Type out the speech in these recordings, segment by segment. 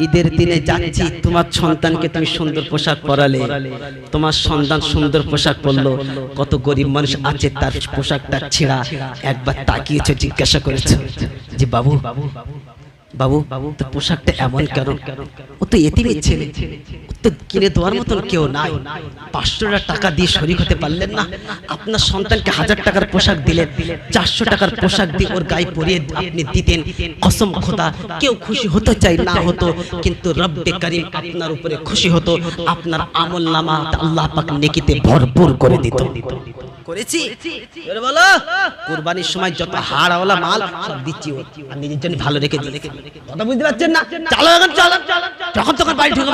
ঈদের দিনে যাচ্ছি তোমার সন্তানকে তুমি সুন্দর পোশাক পরালে তোমার সন্তান সুন্দর পোশাক পরলো কত গরিব মানুষ আছে তার পোশাকটা ছেঁড়া একবার তাকিয়েছো জিজ্ঞাসা করেছ যে বাবু বাবু বাবু তো পোশাকটা এমন কেন? ও তো এতিমের ছেলে। ও তো কিনে দেওয়ার মতন কেউ নাই। পাঁচশো টাকা দিয়ে শরিক হতে পারলেন না। আপনার সন্তানকে হাজার টাকার পোশাক দিলেন চারশো টাকার পোশাক দিয়ে ওর গায়ে পরিয়ে আপনি দিতেন। কসম খোদা কেউ খুশি হতে চাই না হতো কিন্তু রব্বে করিম আপনার উপরে খুশি হতো। আপনার আমল নামা আল্লাহ পাক নেকিতে ভরপুর করে দিত। করেছি। বলো কুরবানির সময় যত হাড়ওয়ালা মাল সব দিচ্ছি আর নিজের জন্য ভালো রেখে দিই কথা বুঝতে পারছেন না? চালো এখন চালো। যখন তখন বাড়ি ঢুকে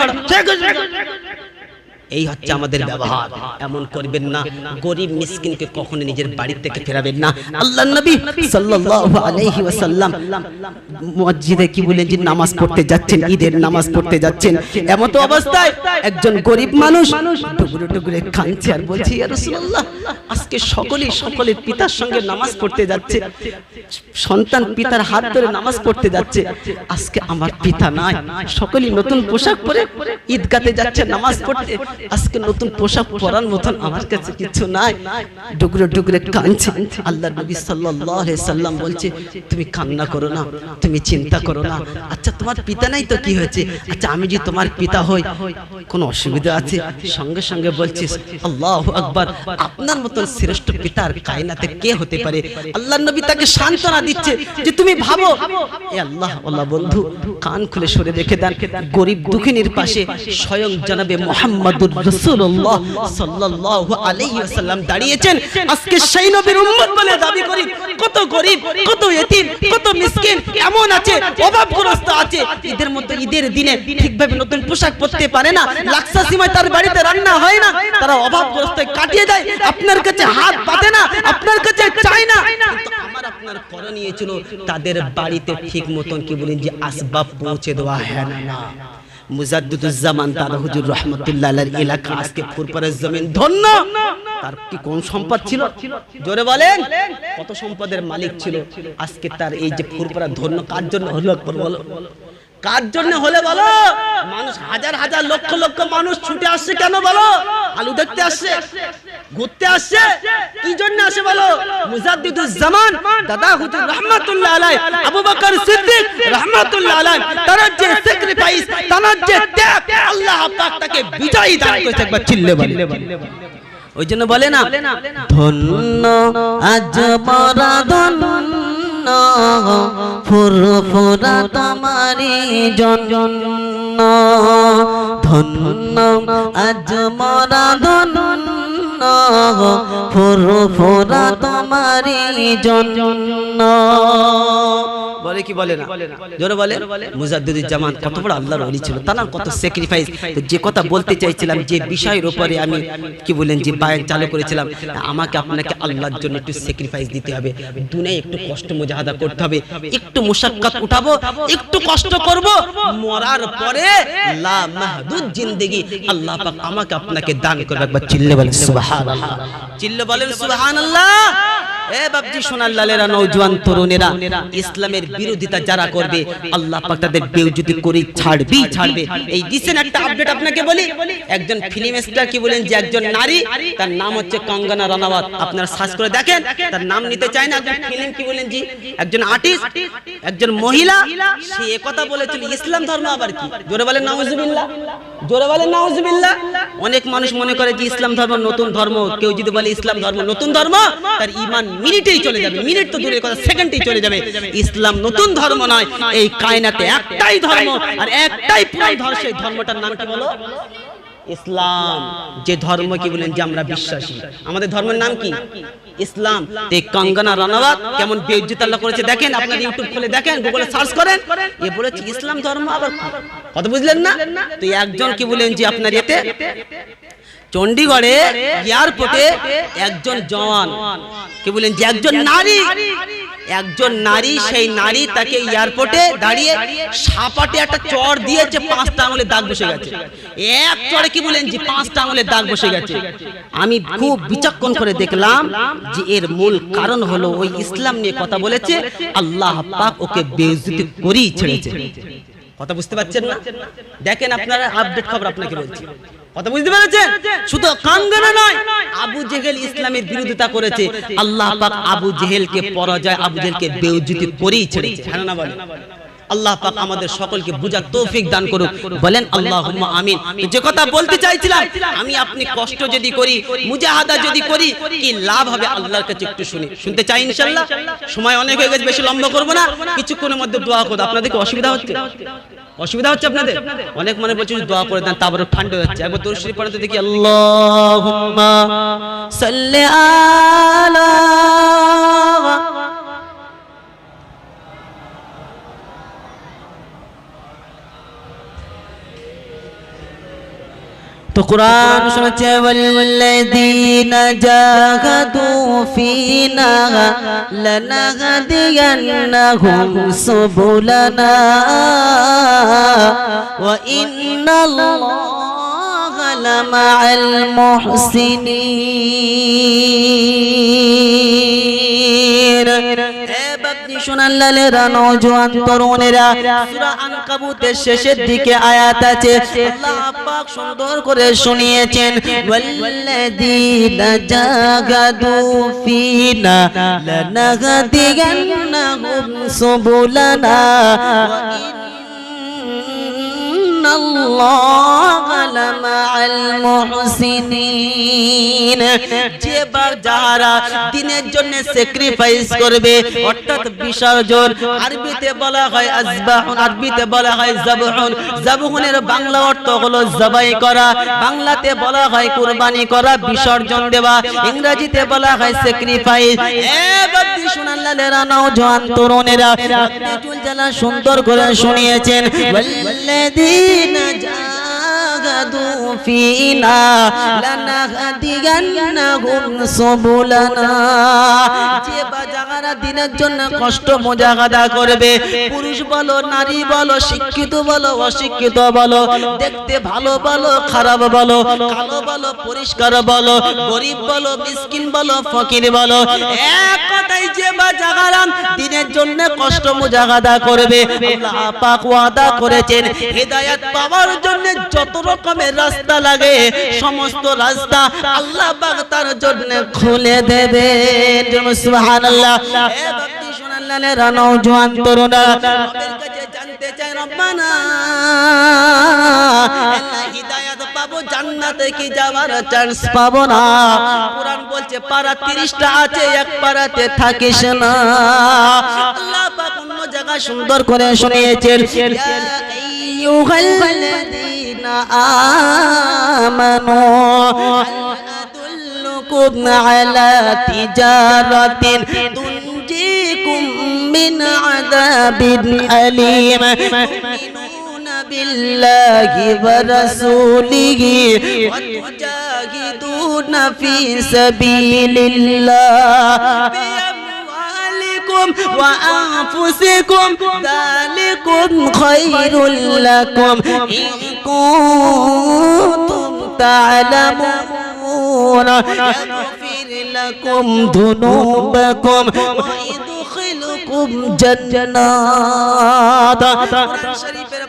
এই হচ্ছে আমাদের ব্যবহার। এমন করবেন না গরিব মিসকিনকে কখনো নিজের বাড়ি থেকে ফেরাবেন না। আল্লাহ নবী সাল্লাল্লাহু আলাইহি ওয়াসাল্লাম মসজিদে কি বলেন যে নামাজ পড়তে যাচ্ছেন ঈদের নামাজ পড়তে যাচ্ছেন এমন তো অবস্থায় একজন গরিব মানুষ টুকরো টুকরে কাঁদছে আর বলছে ইয়া রাসূলুল্লাহ আজকে সকলেই সকলের পিতার সঙ্গে নামাজ পড়তে যাচ্ছে। সন্তান পিতার হাত ধরে নামাজ পড়তে যাচ্ছে। আজকে আমার পিতা নাই। সকলেই নতুন পোশাক পরে ঈদগাতে যাচ্ছে নামাজ পড়তে আজকে নতুন পোশাক পরার মতন আমার কাছে কিছু নাই। ডুগরে ডুগরে কাঁদছে। আল্লাহ নবী সাল্লাল্লাহু আলাইহি সাল্লাম বলছে, তুমি কান্না করো না, তুমি চিন্তা করো না। আচ্ছা তোমার পিতা নাই তো কি হয়েছে? আচ্ছা আমি যদি তোমার পিতা হই, কোনো অসুবিধা আছে? সঙ্গে সঙ্গে বলছিস, আল্লাহু আকবার, আপনার মতন শ্রেষ্ঠ পিতার কায়নাতে কে হতে পারে? আল্লাহ নবী তাকে সান্ত্বনা দিচ্ছে যে, তুমি ভাবো, এ আল্লাহ আল্লাহ বন্ধু, কান খুলে সরে রেখে দেন। গরিব দুঃখিনীর পাশে স্বয়ং জানাবে মোহাম্মদুর রাসূলুল্লাহ সাল্লাল্লাহু আলাইহি ওয়াসাল্লাম দাঁড়িয়েছেন। আজকে সেই নবীর উম্মত বলে দাবি করি, কত কত কত মিসকিন, এমন আছে, অভাবগ্রস্ত আছে। ঈদের ঈদের দিনে ঠিকভাবে নতুন পোশাক পরতে পারে না লাক্সা তার বাড়িতে রান্না হয় না, তারা অভাবগ্রস্ত কাটিয়ে দেয়, আপনার কাছে হাত পাতে না, আপনার কাছে চায় না। আপনার করণীয় ছিল, তাদের বাড়িতে ঠিক মতন কি বলেন যে আসবাব পৌঁছে দেওয়া হ্যাঁ না। মুজাদ্দুজ্জামান তার হুজুর রহমতুল্লাহ এলাকা আজকে ফুরপারের জমিন ধন্য। তার কি কোন সম্পদ ছিল? জোরে বলেন। কত সম্পদের মালিক ছিল? আজকে তার এই যে ফুরপারা ধন্য কার জন্য হলো বলো। কার জন্য হলে বলো? মানুষ হাজার হাজার লক্ষ লক্ষ মানুষ ছুটে আসছে কেন বলো? আলু দেখতে আসছে, ঘুরতে আসছে। কি জন্য আসে বলো? মুজাদ্দিদুজ্জামান, দাদা হুজুর রাহমাতুল্লাহ আলাই আবু বকর সিদ্দিক রাহমাতুল্লাহ আলাই তার যে স্যাক্রিফাইস তার যে ত্যাগ, আল্লাহ পাক তাকে বিজয়ী দান করেছে একবার চিল্লে বলে। ওই জন্য বলে না, ধন্য আজ মরা ধন্য ফুরফুরা তোমারি জন্য। ধন্য আজ মরা ধন্য। জন্য বলে কি বলে না? জোরে বলে। মুজাদ্দিদুল জামান কত বড় আল্লাহর ওলি ছিল, তার কত স্যাক্রিফাইস যে কথা বলতে চাইছিলাম, যে বিষয়ের উপরে আমি কি বলেন যে বায়াত চালু করেছিলাম আমাকে আপনাকে জন্য একটু কষ্ট করতে হবে, একটু উঠাবো, একটু কষ্ট করব, মরার পরে আমাকে আপনাকে দান একবার চিল্লে বলেন সুবহানাল্লাহ। চিল্লে বলেন সুবহানাল্লাহ। এ বাপজি সোনার লালেরা তরুণেরা, ইসলামের বিরোধিতা যারা করবে করে ছাড়বি ছাড়বে। এই একটা আপডেট আপনাকে বলি? একজন কি বলেন যে একজন নারী, তার নাম হচ্ছে কঙ্গনা করে দেখেন, তার নাম নিতে চায় না। একজন ফিল্ম কি বলেন একজন আর্টিস্ট একজন মহিলা, সে ইসলাম ধর্ম আবার কি? অনেক মানুষ মনে করে যে ইসলাম ধর্ম নতুন ধর্ম। কেউ যদি বলে ইসলাম ধর্ম নতুন ধর্ম, তার ঈমান মিনিটেই চলে যাবে মিনিট তো দূরের কথা সেকেন্ডেই চলে যাবে। ইসলাম নতুন ধর্ম নয় এই কায়নাতে একটাই ধর্ম আর একটাই পুরাই ধর্ম সেই ধর্মটার নাম কি বলো? ইসলাম। যে ধর্ম কি বলেন যে আমরা বিশ্বাসী। আমাদের ধর্মের নাম কি? ইসলাম। তে কঙ্গনা রানাওয়াত কেমন বেইজ্জত আল্লাহ করেছে দেখেন আপনার ইউটিউব খুলে দেখেন গুগলে সার্চ করেন এ বলেছে ইসলাম ধর্ম আবার? কথা বুঝলেন না? তো একজন কি বলেন যে আপনার এতে চণ্ডীগড়ে এয়ারপোর্টে একজন জওয়ান। কি বলেন যে একজন নারী? একজন নারী সেই নারী তাকে এয়ারপোর্টে দাঁড়িয়ে সাপাটে একটা চড় দিয়েছে পাঁচটা আঙুলের দাগ বসে গেছে। এক চড়ে কি বলেন যে পাঁচটা আঙুলের দাগ বসে গেছে। আমি খুব বিচক্ষণ করে দেখলাম যে এর মূল কারণ হলো ওই ইসলাম নিয়ে কথা বলেছে আল্লাহ পাক ওকে বেইজ্জতি করেই ছেড়েছে। কথা বুঝতে পারছেন না? দেখেন আপনারা আপডেট খবর আপনাকে বলছি। কথা বুঝতে পেরেছেন? শুধু কাঙ্গানা নয় আবু জেহেল ইসলামের বিরোধিতা করেছে। আল্লাহ পাক আবু জেহেলকে পরাজয় আবু জেহেলকে বেউজ্জতি করেই ছেড়েছে। হ্যাঁ না বলেন। আল্লাহ পাক আমাদের সকলকে বুঝার তৌফিক দান করুক। বলেন আল্লাহুম্মা আমিন। যে কথা বলতে চাইছিলাম আমি আপনি কষ্ট যদি করি মুজাহাদা যদি করি কি লাভ হবে আল্লাহর কাছে একটু শুনি। শুনতে চাই ইনশাআল্লাহ? সময় অনেক হয়ে গেছে বেশি লম্বা করব না। কিছুক্ষণের মধ্যে দোয়া করব আপনাদের কি অসুবিধা হচ্ছে। অসুবিধা হচ্ছে আপনাদের? অনেক মনে বলছে দোয়া করে দেন তারপরে ঠান্ডা যাচ্ছে। একবার তোর শরীফ পড়তে দেখি, আল্লাহুম্মা সাল্লি আলা তো কোরআন শোনাচ্ছে ওয়াল্লাযীনা জাহাদু ফিনা লানাহদিয়ান্নাহুম সুবুলানা ওয়া ইন্নাল্লাহা লামাআল মুহসিনিন এ বাপজি শেষের দিকে আয়াত আছে। সুন্দর করে শুনিয়েছেন ওয়াল্লাযীনা জাগাদু ফিনা লানাহদিয়ান্নাহুম সুবুলানা স্যাক্রিফাইস করবে, অর্থাৎ বিসর্জন, আরবিতে বলা আরবিতে বলা বাংলা অর্থ হলো জবাই করা, বাংলাতে বলা হয় কুরবানি করা, বিসর্জন দেওয়া, ইংরেজিতে বলা হয় স্যাক্রিফাইস তরুণেরা সুন্দর করে শুনিয়েছেন। জাহাদু ফিনা লানাহদিয়ান্নাহুম সুবুলানা যে বাজাগারা দিনের জন্য কষ্ট মোজাগাদা করবে, পুরুষ বলো, নারী বলো, শিক্ষিত বলো, অশিক্ষিত বলো, দেখতে ভালো বলো, খারাপ বলো, কালো বলো, পরিষ্কার বলো, গরিব বলো, মিসকিন বলো, ফকির বলো, এক কথাই যে বাজাগারা দিনের জন্য কষ্ট মোজাগাদা করবে, আল্লাহ পাক ওয়াদা করেছেন, হেদায়েত পাওয়ার জন্য যত রকমের রাস্তা লাগে। সমস্ত রাস্তা আল্লাহ পাক তার জন্য খুলে দেবেন সুবহানাল্লাহ। জানতে পারা 30টা আছে, এক পারাতে থাকিস না। আল্লাহ জায়গা সুন্দর করে শুনিয়েছেন। آمنوا أدلكم على تجارة تنجيكم من عذاب أليم تؤمنون بالله ورسوله وتجاهدون في سبيل الله أموالكم وأنفسكم ذلكم خير لكم إن كنتم تعلمون يغفر لكم ذنوبكم ويدخلكم جنات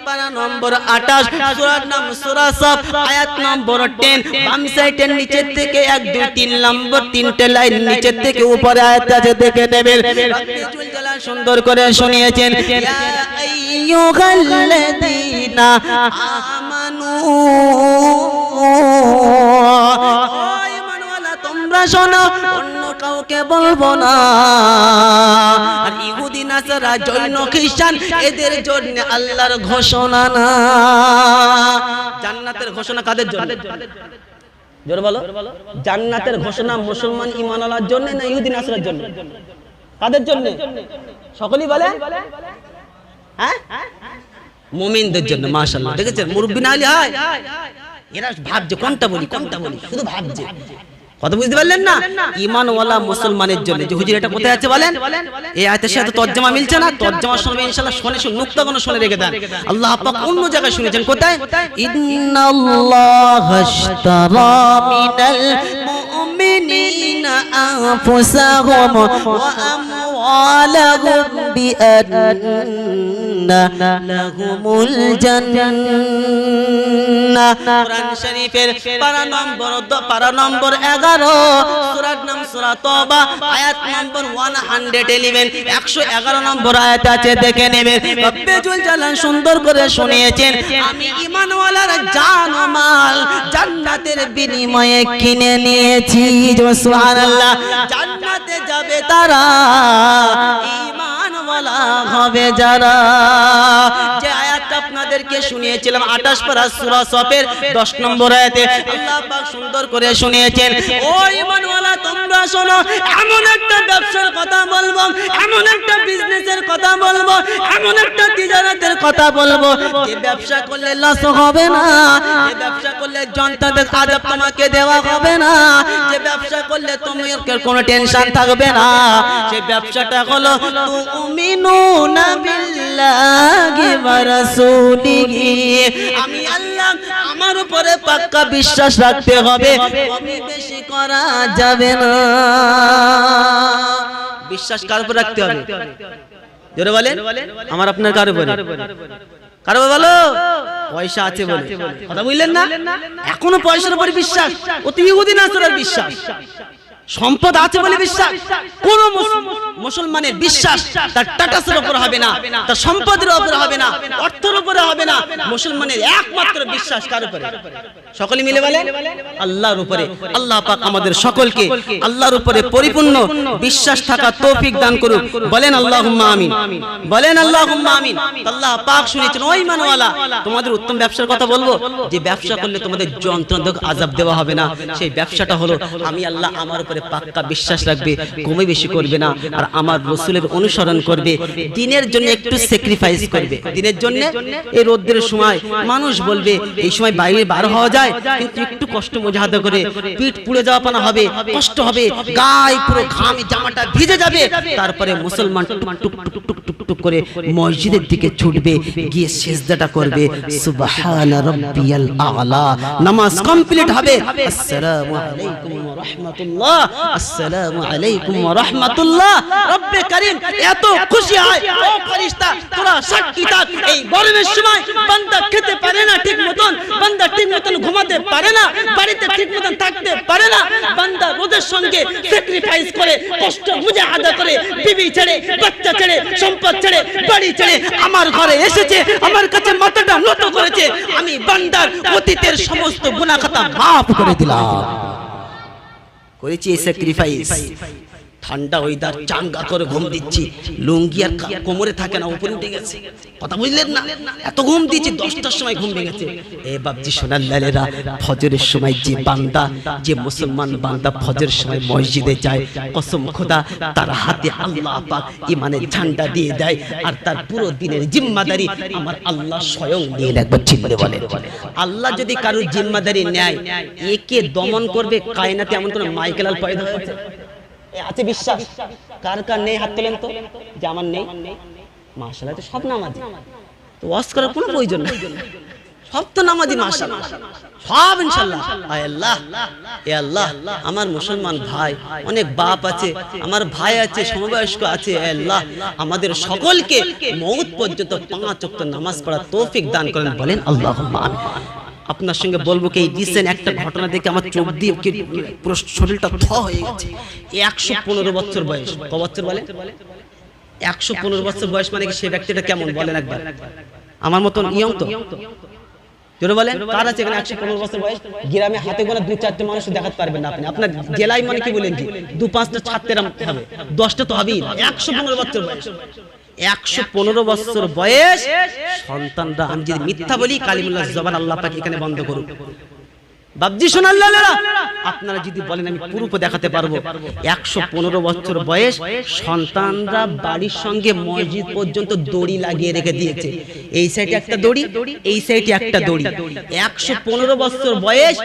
পারা নম্বর 28 সূরার নাম সূরা সাফ, আয়াত নম্বর 10 বাম সাইডের নিচের থেকে 1 2 3 নম্বর, তিনটে লাইন নিচের থেকে উপরে আয়াত আছে, দেখে নেবেন। সুন্দর করে শুনিয়েছেন, ইয়া আইয়ুহাল্লাযীনা আমানু। তোমরা শোনো কাউকে বলব না। আর ইহুদি নাসারা, জৈন, খ্রিস্টান, এদের জন্য আল্লাহর ঘোষণা না। জান্নাতের ঘোষণা কাদের জন্য? জোর বলো। জান্নাতের ঘোষণা মুসলমান ইমানওয়ালার জন্য না ইহুদি নাসারার জন্য? কাদের জন্য? সকলেই বলে? হ্যাঁ? মুমিনদের জন্য, মাশাআল্লাহ। দেখেছেন? মুরব্বি না হলে হয়। এরা ভাবছে, কোনটা বলি কোনটা বলি? শুধু ভাবছে। কথা বুঝতে পারলেন না? ইমানওয়ালা মুসলমানের জন্য। যে হুজুর এটা কোথায় আছে বলেন? এই আয়াতের সাথে তর্জমা মিলছে না। তর্জমা শুনবে ইনশাআল্লাহ শুনে শুনে নুক্তা কোনো শুনে রেখে দেন। আল্লাহ পাক অন্য জায়গায় শুনেছেন। কোথায়? ইন্নাল্লাহ আশতারা মিনাল মুমিনিনা আনফুসাহুম ওয়া আমওয়ালাহুম বিআন্না লাহুমুল জান্নাহ কোরআন শরীফের পারা দ- পারা নম্বর 11 সূরার নাম সূরা তওবা, আয়াত নম্বর 111 111 নম্বর আয়াত আছে, দেখে নেবেন। রব্বুল জালাল সুন্দর করে শুনিয়েছেন, আমি ঈমানওয়ালার জান ও মাল জান্নাতের বিনিময়ে কিনে নিয়েছি জান্নাতে যাবে তারা ঈমানওয়ালা হবে যারা আপনাদেরকে শুনিয়েছিলাম 28 পারা সূরা সফের 10 নম্বর আয়াতে। আল্লাহ পাক সুন্দর করে শুনিয়েছেন, ও ঈমানওয়ালা, তোমরা শোনো, এমন একটা ব্যবসার কথা বলব, এমন একটা বিজনেসের কথা বলব, এমন একটা তিজারাতের কথা বলব। যে ব্যবসা করলে লস হবে না, যে ব্যবসা করলে জনতাদের আজাব তোমাকে দেওয়া হবে না, যে ব্যবসা করলে তোমার কোনো টেনশন থাকবে না সেই ব্যবসাটা হলো, তুমিনুনা ওয়া আমি আল্লাহ আমার উপরে পাক্কা বিশ্বাস রাখতে হবে। বেশি করা যাবে না। বিশ্বাস কার উপর রাখতে হবে? জোরে বলেন। আমার আপনার কার উপরে? কারও বলো? পয়সা আছে বলে। কথা বুঝলেন না? এখনও পয়সার উপর বিশ্বাস। অতি বিশ্বাস। সম্পদ আছে বলে বিশ্বাস। কোন মুসলমানের বিশ্বাস। তার টাটাসের উপর হবে না তার সম্পদের উপর হবে না অর্থের উপরে হবে না। মুসলমানের একমাত্র বিশ্বাস কার উপরে? সকলে মিলে বলে আল্লাহর উপরে। আল্লাহ পাক আমাদের সকলকে আল্লাহর উপরে পরিপূর্ণ বিশ্বাস থাকা তৌফিক দান করুক। বলেন আল্লাহুম্মা আমিন। বলেন আল্লাহুম্মা আমিন। আল্লাহ পাক শুনেছেন ওই মানওয়ালা তোমাদের উত্তম ব্যবসার কথা বলব। যে ব্যবসা করলে তোমাদের যন্ত্রণাদায়ক আযাব দেওয়া হবে না। সেই ব্যবসাটা হলো আমি আল্লাহ আমার উপরে পাক্কা বিশ্বাস রাখবে কমে বেশি করবে না, আর আমার রসুলের অনুসরণ করবে, দিনের জন্য একটু স্যাক্রিফাইস করবে। দিনের জন্য? এই রোদ্রের সময় মানুষ বলবে, এই সময় বাইরে বার হওয়া যায়, কিন্তু একটু কষ্ট মোজাহাদা করে, পিঠ পুড়ে যাওয়া পানা হবে, কষ্ট হবে, গায়ে পুরো ঘামে জামাটা ভিজে যাবে, তারপরে মুসলমান টুক টুক টুক টুক টুক করে মসজিদের দিকে ছুটবে, গিয়ে সিজদাটা করবে, সুবহান রাব্বিয়াল আলা, নামাজ কমপ্লিট হবে। আসসালামু আলাইকুম ওয়া রাহমাতুল্লাহ। আসসালামু আলাইকুম ওয়া রাহমাতুল্লাহ। রব্বে এত খুশি হয়। ও ফেরেশতা, তোরা সাক্ষী থাক। এই গরমের সময় বান্দা খেতে পারে না বান্দা ঘুমাতে পারে না। বাড়িতে থাকতে পারে না। বান্দা সঙ্গে স্যাক্রিফাইস করে, কষ্ট মুজে আদা করে, বিবি ছেড়ে, বাচ্চা ছেড়ে, সম্পদ ছেড়ে, বাড়ি ছেড়ে আমার ঘরে এসেছে। আমার কাছে মাথাটা নত করেছে। আমি বান্দার অতীতের সমস্ত গুনাহ খাতা মাফ করে দিলাম। করেছি এই স্যাক্রিফাইস ঠান্ডা ওয়েদার চাঙ্গা করে ঘুম দিচ্ছি। লুঙ্গি আর কোমরে থাকে না, উপরে উঠে গেছে। কথা বুঝলেন না? এত ঘুম দিচ্ছি, দশটার সময় ঘুম ভেঙেছে। এ বাপজি, সোনার লালেরা, ফজরের সময় যে বান্দা, যে মুসলমান বান্দা ফজরের সময় মসজিদে যায়, কসম খোদা, তার হাতে আল্লাহ পাক ইমানের ঝান্ডা দিয়ে দেয় আর তার পুরো দিনের জিম্মাদারি আমার আল্লাহ স্বয়ং নিয়ে। একবার চিল্লে বলে আল্লাহ যদি কারোর জিম্মাদারি নেয়, একে দমন করবে, কায়নাতে এমন কোন মাইকেলাল পয়দা হচ্ছে এ আছে বিশ্বাস কার কার নেই হাত তোলেন তো? যে আমার নেই। মাশাআল্লাহ তো সব নামাজি। তো ওয়াজ করার কোনো প্রয়োজন নেই। সব তো নামাজি, মাশাআল্লাহ। সব ইনশাআল্লাহ। আয় আল্লাহ, এ আল্লাহ, আমার মুসলমান ভাই, অনেক বাপ আছে, আমার ভাই আছে, সমবয়স্ক আছে আল্লাহ। আমাদের সকলকে মৌত পর্যন্ত পাঁচ ওয়াক্ত নামাজ পড়া তৌফিক দান করেন, বলেন আমিন। আপনার সঙ্গে বলব কি রিসেন্ট একটা ঘটনা দেখে আমার চোখ দিয়ে পুরো শরীরটা থ হয়ে গেছে। একশো পনেরো বছর বয়স। ক বছর বলে? একশো পনেরো বছর বয়স মানে সে ব্যক্তিটা কেমন? বলেন একবার। আমার মতন ইয়ং তো? বলেন। কার আছে এখানে একশো পনেরো বছর বয়স? গ্রামে হাতে গোনা দু চারটে মানুষ দেখাতে পারবেন না আপনি। আপনার জেলায় মানে কি বলেন কি? দু পাঁচটা ছাড়তে হবে। দশটা তো হবেই একশো পনেরো বছর বয়স। একশো পনেরো বছর বয়স সন্তানরা আমি যদি মিথ্যা বলি, কালিমুল্লাহ জবান আল্লাহ পাক এখানে বন্ধ করুক বাবজি শোনাল আপনারা যদি বলেন, আমি পুরুপ দেখাতে পারব। একশো পনেরো বছর বয়স সন্তানরা বাড়ির সঙ্গে মসজিদ পর্যন্ত দড়ি লাগিয়ে রেখে দিয়েছে। এই সাইডে একটা দড়ি, এই সাইডে একটা দড়ি। একশো পনেরো বছর বয়স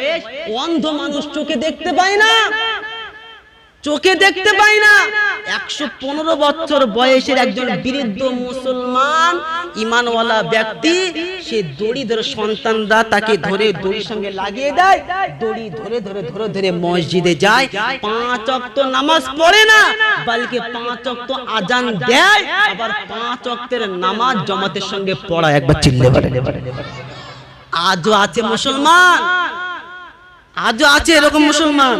অন্ধ মানুষ চোখে দেখতে পায় না। চোখে দেখতে পাই না। একশো পনেরো বছর বয়সের একজন বৃদ্ধ মুসলমান, ইমানওয়ালা ব্যক্তি, সে দড়ি ধরে সন্তানরা তাকে ধরে দড়ির সঙ্গে লাগিয়ে দেয়, দড়ি ধরে ধরে ধরে ধরে মসজিদে যায়, পাঁচ অক্ত নামাজ পড়ে না, বলকে পাঁচ অক্ত আজান দেয়, আবার পাঁচ অক্তের নামাজ জমাতের সঙ্গে পড়া একবার চিল্লে পারে আজও আছে মুসলমান, আজও আছে এরকম মুসলমান।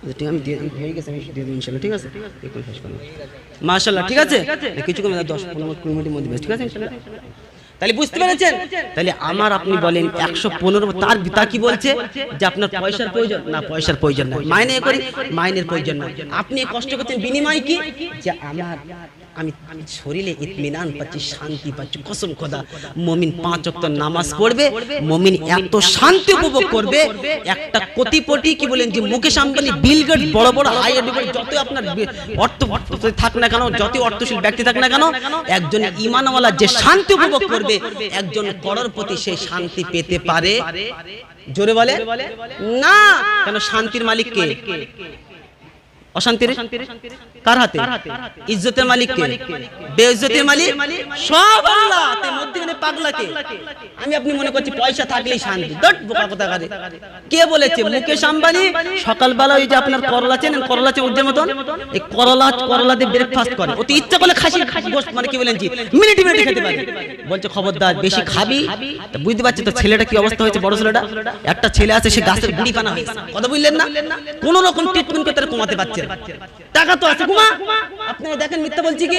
আচ্ছা, ঠিক আমি দিয়ে হয়ে গেছে আমি দিয়ে দেবো ইনশাল্লাহ ঠিক আছে? একটু শেষ করলাম। মাশাল্লাহ ঠিক আছে? কিছু কমে দশ পনেরো কুড়ি মিনিটের মধ্যে ঠিক আছে ইনশাল্লাহ? তাহলে বুঝতে পেরেছেন? তাহলে আমার আপনি বলেন একশো পনেরো তার কি বলছে? যে আপনার পয়সার প্রয়োজন? না পয়সার প্রয়োজন মাইনে করি মাইনের প্রয়োজন আপনি কষ্ট করছেন বিনিময় কি? যে আমার আমি শরীরে ইতমিনান পাচ্ছি, শান্তি পাচ্ছি, কসম খোদা। মমিন পাঁচ অক্ত নামাজ পড়বে, মমিন এত শান্তি উপভোগ করবে, একটা কোটিপটি কি বলেন যে মুকেশ আম্বানি বিল গেট বড় বড় হাই যত আপনার অর্থ থাক না কেন যত অর্থশীল ব্যক্তি থাক না কেন, একজন ইমানওয়ালা যে শান্তি উপভোগ করবে, একজন করোড়পতি সেই শান্তি পেতে পারে। জোরে বলে? না। কেন শান্তির মালিক কে অশান্তির? কার হাতে? ইজ্জতের মালিক কে বেইজ্জতের মালিক? সব আল্লাহ মধ্যখানে আমি আপনি মনে করছি পয়সা থাকলেই শান্তি। দট বোকা কথা কারে কে বলেছে? মুকেশ আম্বানি? সকালবেলা ওই যে আপনার করলা চেনেন? করলা চেন মতন? এই করলা ব্রেকফাস্ট করে। অতি ইচ্ছা করলে খাসি গোস্ত মানে কি বলেন জি? মিনিটে মিনিটে খেতে পারে। বলছে খবরদার বেশি খাবি? বুঝতে পারছি তো ছেলেটা কি অবস্থা হয়েছে বড় ছেলেটা? একটা ছেলে আছে সে গাছের গুড়ি পানা হয়েছে। কথা বুঝলেন না? কোন রকম ট্রিটমেন্ট করে তারা কমাতে পারছে। টাকা তো আছে ঘুমা। আপনারা দেখেন মিথ্যা বলছি কি?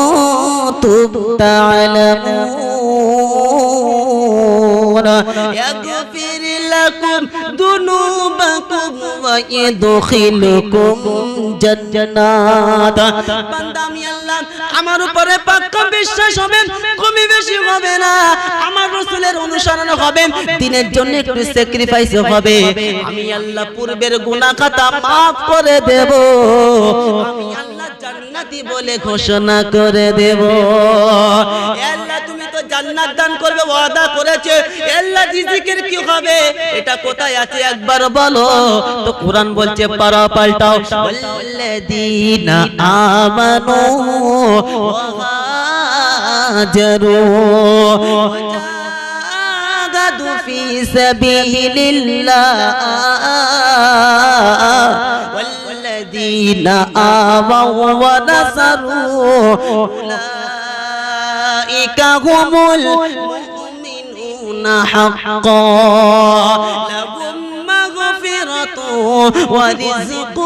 كنتم تعلمون يغفر لكم ذنوبكم ويدخلكم جنات বান্দা আমি আল্লাহ আমার উপরে পাক্কা বিশ্বাস হবেন কমই বেশি হবে না আমার রসুলের অনুসরণ হবেন দিনের জন্য একটু স্যাক্রিফাইস হবে আমি আল্লাহ পূর্বের গুনাহ খাতা মাফ করে দেব আমি আল্লাহ জান্নাতি বলে ঘোষণা করে দেব এ আল্লাহ তুমি তো জান্নাত দান করবে ওয়াদা করেছে এ আল্লাহ রিজিকের কি হবে এটা কোথায় আছে একবার বলো তো কোরআন বলছে পারা পাল্টাও والذين آمنوا وهاجروا وجاهدوا في سبيل الله والذين آووا ونصروا أولئك هم المؤمنون حقا لهم مغفرة ورزق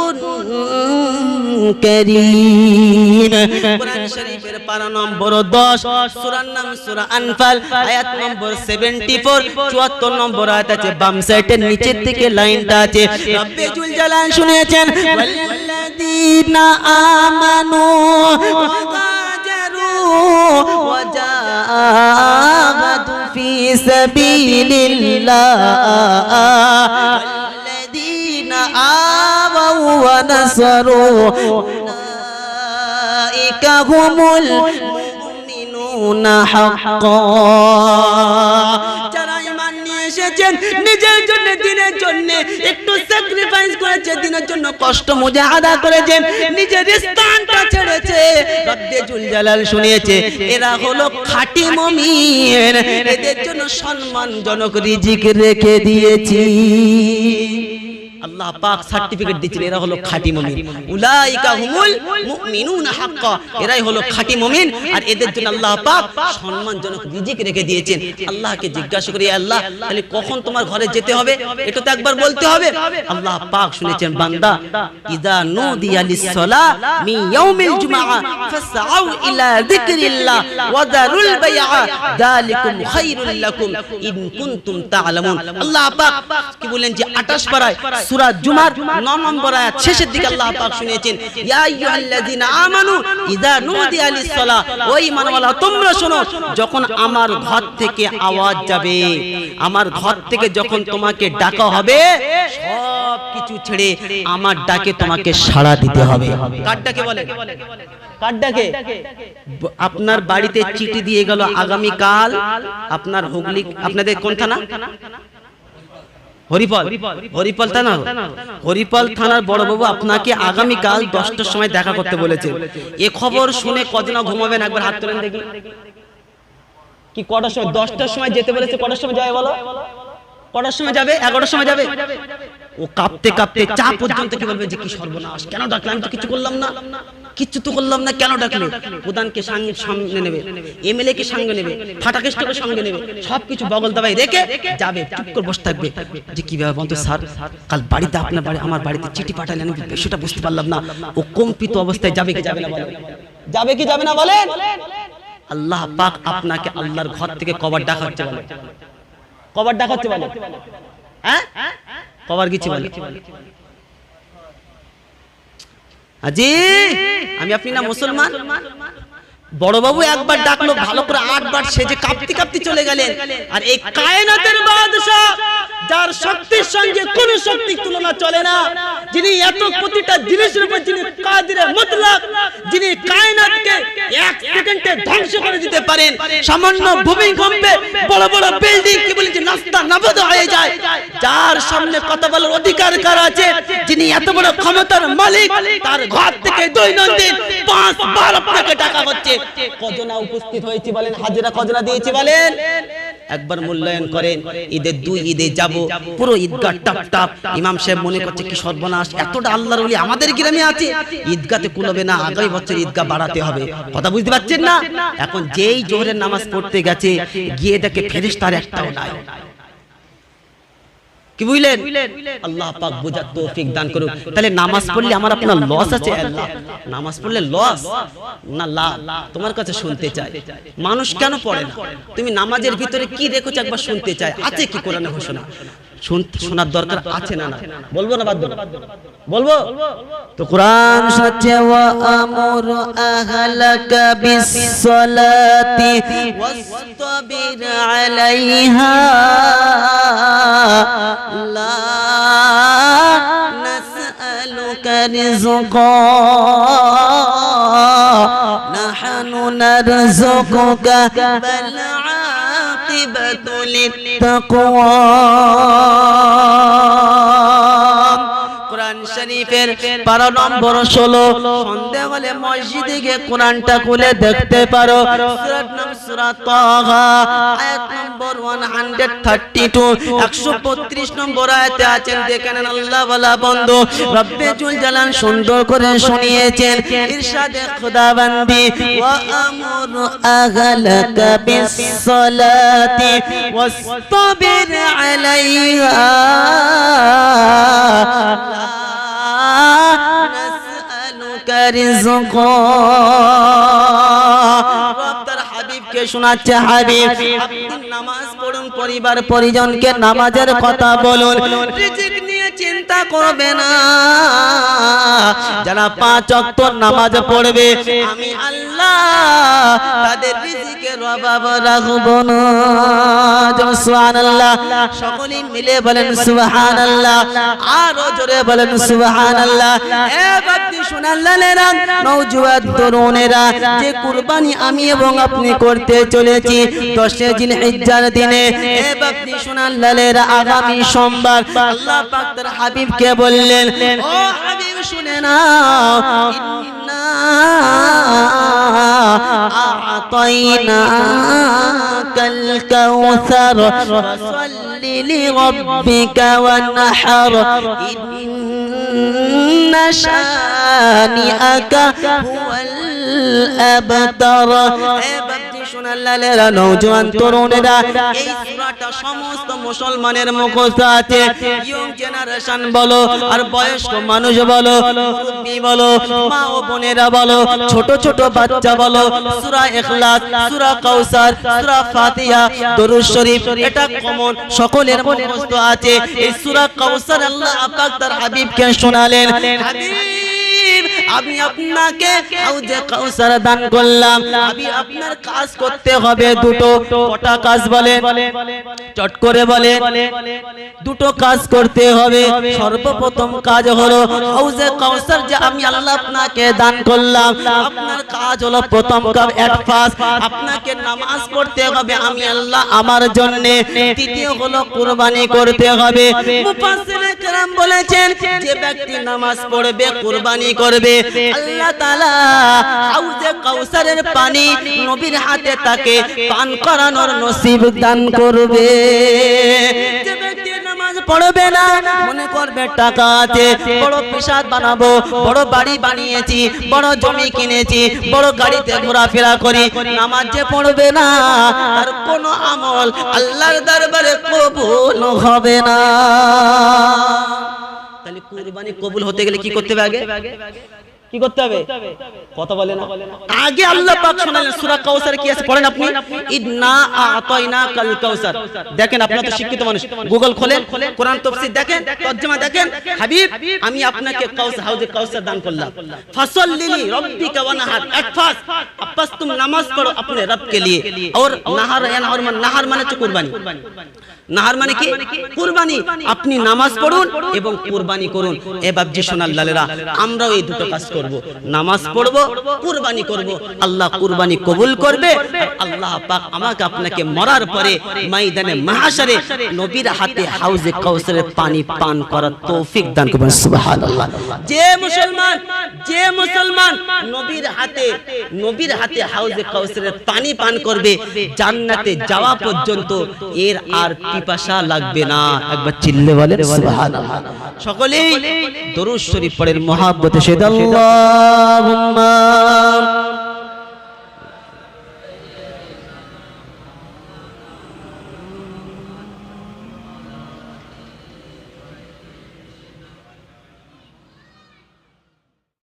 كريم কোরআন শরীফের পারা নম্বর 10 সূরার নাম সূরা আনফাল আয়াত নম্বর 74 74 নম্বর আয়াত আছে বাম সাইডের নিচের দিকে লাইনটা আছে রব্বে জুল জালাল শুনেছেন والذين آمنوا وهاجروا وجاهدوا في سبيل الله والذين آووا ونصروا أولئك هم المؤمنون حقا যারা ঈমান নিয়ে এসেছেন নিজের জন্য দিনের জন্য একটু স্যাক্রিফাইস করেছে দিনের জন্য কষ্ট মুজাহাদা করেছেন নিজের স্থানটা ছেড়েছে রব্বে জুল জালাল শুনিয়েছে এরা হলো খাঁটি মুমিন এদের জন্য সম্মানজনক রিজিক রেখে দিয়েছি আল্লাহ পাক সার্টিফিকেট দিচ্ছেন এরা হলো খাঁটি মুমিন। উলাইকা হুমুল মুমিনুনা হাক্কা। এরাই হলো খাঁটি মুমিন। আর এদের জন্য আল্লাহ পাক সম্মানজনক রিজিক রেখে দিয়েছেন। আল্লাহকে জিজ্ঞাসা করি আল্লাহ তাহলে কখন তোমার ঘরে যেতে হবে? এটা তো একবার বলতে হবে। আল্লাহ পাক শুনেছেন বান্দা ইদা নুদিয়া লিসসালা মি ইয়াউমিল জুমআ ফাসআউ ইলা যিকরিল্লাহ ওয়া দারুল বাইআ যালিকুম খায়রুল লাকুম ইন কুনতুম তা'লামুন আল্লাহ পাক কি বলেন যে 28 পারায় সূরা জুমার 9 নম্বর আয়াত শেষের দিকে আল্লাহ পাক শুনিয়েছেন ইয়া আইয়ুহাল্লাযিনা আমানু ইদা নুদিয়া লিসসালা ওই মানওয়ালা তোমরা শোনো যখন আমার ঘর থেকে আওয়াজ যাবে আমার ঘর থেকে যখন তোমাকে ডাকা হবে সব কিছু ছেড়ে আমার ডাকে তোমাকে সাড়া দিতে হবে। কার ডাকে বলে? কার ডাকে? আপনার বাড়িতে চিঠি দিয়ে গেল আগামী কাল আপনার হুগলি আপনাদের কোন থানা? হরিপাল হরিপাল থানা হরিপাল থানার বড়বাবু আপনাকে আগামী কাল দশটার সময় দেখা করতে বলেছে। এ খবর শুনে কদিন ঘুমাবেন? একবার হাত তোলেন দেখি। কি কটার সময়? দশটার সময় যেতে বলেছে? কটার সময়? যায় বলো। কটার সময় যাবে, এগারোটার সময় যাবে। ও কাঁপতে কাঁপতে চা পর্যন্ত কি বলবে যে কি সর্বনাশ, কেন ডাকলে? আমি তো কিছু করলাম না। কিচ্ছু তো করলাম না, কেন ডাকলে? প্রধানকে সঙ্গে সামনে নেবে এমএলএ কে সঙ্গে নেবে, ফাটাকেষ্টকে সঙ্গে নেবে, সবকিছু বগল দাবাই রেখে যাবে, চুপ করে বসে থাকবে। যে কি ব্যাপার বলতো স্যার, কাল বাড়িতে আপনার বাড়ি, আমার বাড়িতে চিঠি পাঠালেন সেটা বুঝতে পারলাম না। ও কম্পিত অবস্থায় যাবে কি যাবে না বলেন? যাবে কি যাবে না বলেন? আল্লাহ পাক আপনাকে আল্লাহর ঘর থেকে কবার ডাকা হচ্ছে বলে কবার দেখাচ্ছে বলে। হ্যাঁ? কবর গেছি বলে। আজি আমি আপনি না মুসলমান? বড়বাবু একবার ডাকলো, ভালো করে আটবার সেজে কাঁপতে কাঁপতে চলে গেলেন। আর এই কায়নাতের বাদশাহ যার শক্তির সঙ্গে কোন শক্তির তুলনা চলে না। যিনি এত প্রতিটা জিনিসের উপর যিনি কাদিরে মুতলাক যিনি কায়নাতকে এক সেকেন্ডে ধ্বংস করে দিতে পারেন। সামান্য ভূমিকম্পে বড় বড় বিল্ডিং কি বলেছে নাস্তা নাবদ হয়ে যায়। যার সামনে কথা বলার অধিকার কার আছে? যিনি এত বড় ক্ষমতার মালিক, তার ঘর থেকে দৈনন্দিন পাঁচ বার আপনাকে টাকা হচ্ছে। কজনা উপস্থিত হয়েছে বলেন, হাজিরা কজনা দিয়েছি বলেন। একবার মূল্যায়ন করেন ঈদের দুই ঈদে যাব পুরো ঈদগাহ টাপ টাপ। ইমাম সাহেব মনে করছে কি সর্বনাশ এতটা আল্লাহর ওলি আমাদের গ্রামে আছে ঈদগাতে কুলবে না আগামী বছর ঈদগাহ বাড়াতে হবে। কথা বুঝতে পারছেন না? এখন যেই জোহরের নামাজ পড়তে গেছে গিয়ে দেখে ফেরেশতার একটাও নাই। কি বুঝলেন? আল্লাহ পাক বোঝার তৌফিক দান করুক। তাহলে নামাজ পড়লে আমার আপনার লস আছে আল্লাহ? নামাজ পড়লে লস না লাভ তোমার কাছে শুনতে চাই। মানুষ কেন পড়ে না? তুমি নামাজের ভিতরে কি রেখেছো একবার শুনতে চাই। আছে কি কোরআনে ঘোষণা? শোনার দরকার আছে না বলব না বাধ্য বলব তো কোরআন শোনাচ্ছে ওয়া আমুর নাহনু عاقبة للتقوى কোরআন শরীফের পারা নম্বর ষোলো। সন্দেহ হলে মসজিদে গিয়ে কোরআনটা খুলে দেখতে পারো। সূরার নাম সূরা তাহা। আয়াত নম্বর 132 135 নম্বর আল্লাহ সুন্দর করে শুনিয়েছেন। খুদাবন্দি। আলাইহা। রিজকা শোনাচ্ছে নামাজ পড়ুন পরিবার পরিজনকে নামাজের কথা বলুন। চিন্তা করবে না। যারা পাঁচ ওয়াক্ত নামাজ পড়বে, আমি আল্লাহ তাদের রিজিকের অভাব রাখব না। সুবহানাল্লাহ, সকলেই মিলে বলেন সুবহানাল্লাহ, আরও জোরে বলেন নওজুয়াদ তরুণেরা, যে কুরবানি আমি এবং আপনি করতে চলেছি দশে দিনে, এ শোনাল্লালেরা আগামী সোমবার আল্লাহ হাবিবকে বললেন ও হাবিব শুনে নাও ইন্না أعطيناك الكوثر فصل لربك وانحر إن شانئك هو الأبتر সমস্ত মুসলমানের মুখস্থ আছে। বয়স্ক মানুষ বলো বলো ছোট ছোট বাচ্চা বলো, সূরা ইখলাস সূরা ফাতিহা সকলের মুখস্থ আছে। এই সূরা কাউসার আল্লাহ পাক তার হাবিবকে শোনালেন। হাবিব! আমি আপনাকে হাউজে কাউসার দান করলাম। আমি আপনার কাজ করতে হবে দুটো। কটা কাজ বলে? চট করে বলে। দুটো কাজ করতে হবে। সর্বপ্রথম কাজ হলো হাউজে কাউসার যে আমি আল্লাহ আপনাকে দান করলাম। আপনার কাজ হলো প্রথম কাজ, এক ফাস। আপনাকে নামাজ পড়তে হবে আমি আল্লাহ আমার জন্য। দ্বিতীয় হলো কুরবানি করতে হবে। মুফাসসিরে কেরাম বলেছেন, যে ব্যক্তি নামাজ পড়বে কুরবানি করবে। বড় জমি কিনেছি, বড় গাড়িতে ঘোরাফেরা করি, নামাজ যে পড়বে না আর কোনো আমল আল্লাহর দরবারে কবুল হবে না। তাহলে কুরবানি কবুল হতে গেলে কি করতে হবে আগে? কি করতে হবে? কথা বলে না। আগে আল্লাহ পাক শোনালেন, সূরা কাউসার কি আছে? পড়েন আপনি? ইদনা আতাইনা কাল কাউসার দেখেন আপনি তো শিক্ষিত মানুষ। গুগল খোলেন, কোরআন তাফসীর দেখেন, তরজমা দেখেন। হাবিব, আমি আপনাকে কাউসার হাউজে কাউসার দান করলাম। ফাসাল্লিলি রব্বিকা ওয়া নাহার। আফাস আফাস তুমি নামাজ পড়ো আপনি রব কে লিয়ে আর নাহার ইয়ানহার মানে নাহার মানে তো কুরবানি। নাহার মানে কি? কুরবানি। আপনি নামাজ পড়ুন এবং কুরবানি করুন। এবাব বাবজি শোনাল লালেরা, আমরাও এই দুটো কাজ করব, নামাজ পড়ব, কুরবানি করব। আল্লাহ কুরবানি কবুল করবে। আল্লাহ পাক আমাকে আপনাকে মরার পরে ময়দানে, মাহাশারে নবীর হাতে হাউজে কাউসারের পানি পান করার তৌফিক দান করবেন। সুবহানাল্লাহ। যে মুসলমান যে মুসলমান নবীর হাতে নবীর হাতে হাউজে কাউসারের পানি পান করবে, জান্নাতে যাওয়া পর্যন্ত এর আর পিপাসা লাগবে না। একবার চিল্লে সুবহানাল্লাহ। সকলেই দরুদ শরীফ পড়েন, মহাব্বতে সেদ اللهم